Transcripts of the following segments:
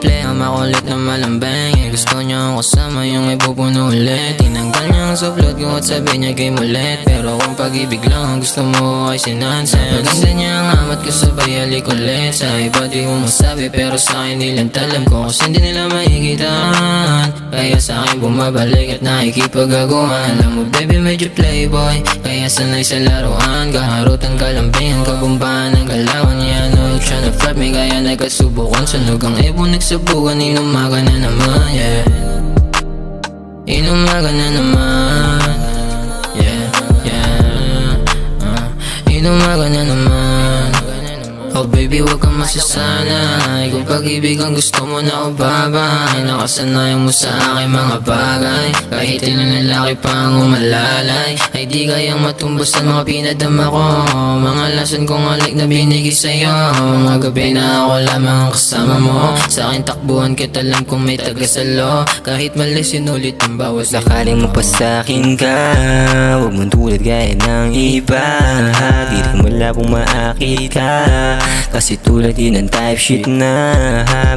play ang makulit na malambeng eh, Gusto niya ang kasama yung ipupuno ulit. Tinanggal niya ang suplot ko at sabi niya game ulit. Pero kung pag-ibig lang ang gusto mo ay sinansen Maganda niya ang amat ko sabay halik ulit. Sa iba di ko masabi pero sa akin nilang talam ko Kasi hindi nila mahigitan Kaya sa akin bumabalik at nakikipagaguhan Alam mo baby medyo playboy. Kaya sanay sa laruan Kaharutan kalambingan kabumbahan ng galawan me kaya nagkasubukan Sunog ang ibon nagsubukan Inumaga na naman yeah. Inumaga na naman baby wag kang masasanay Kung pag-ibig ang gusto mo na ubabay. Nakasanayan mo sa akin mga bagay. Kahit ilang lalaki pa ang umalalay. Ay di kayang matumbos ang mga pinadama ko. Mga lason kong alik na binigay sa'yo. Mga gabi na ako lamang ang kasama mo. Sa akin takbuhan kita lang kung may tagasalo. Kahit mali sinulit ang bawas. Sakaling mapasakin ka. Huwag mong tulad gaya ng iba wala kung maakit ka Kasi tulad din ng type shit na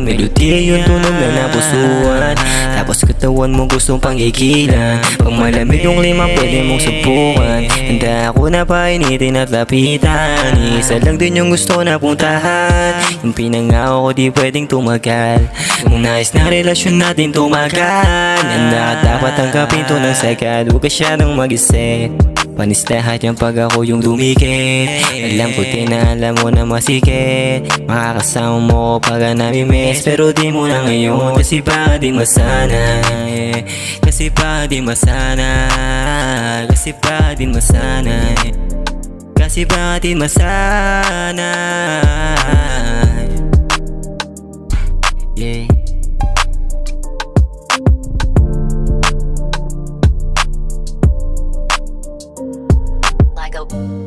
Melody yung tunog na napusuan. Tapos katawan mo gustong pangigilan Pag malamig yung lima pwede mong subukan. Handa ako na painitin at lapitan. Isa lang din yung gusto na puntahan. Yung pinangako ko di pwedeng tumagal. Kung nais na relasyon natin tumagal. Handa dapat tanggapin to ng sagad Huwag ka siyadong mag-isip Panis lahat yung pag ako yung dumikit Alam ko din na alam mo na masikit Makakasama mo pag namimiss. Pero di mo na ngayon Kasi baka di masanay. Kasi baka di masanay. Kasi baka di masanay. Kasi baka di masanay Radio.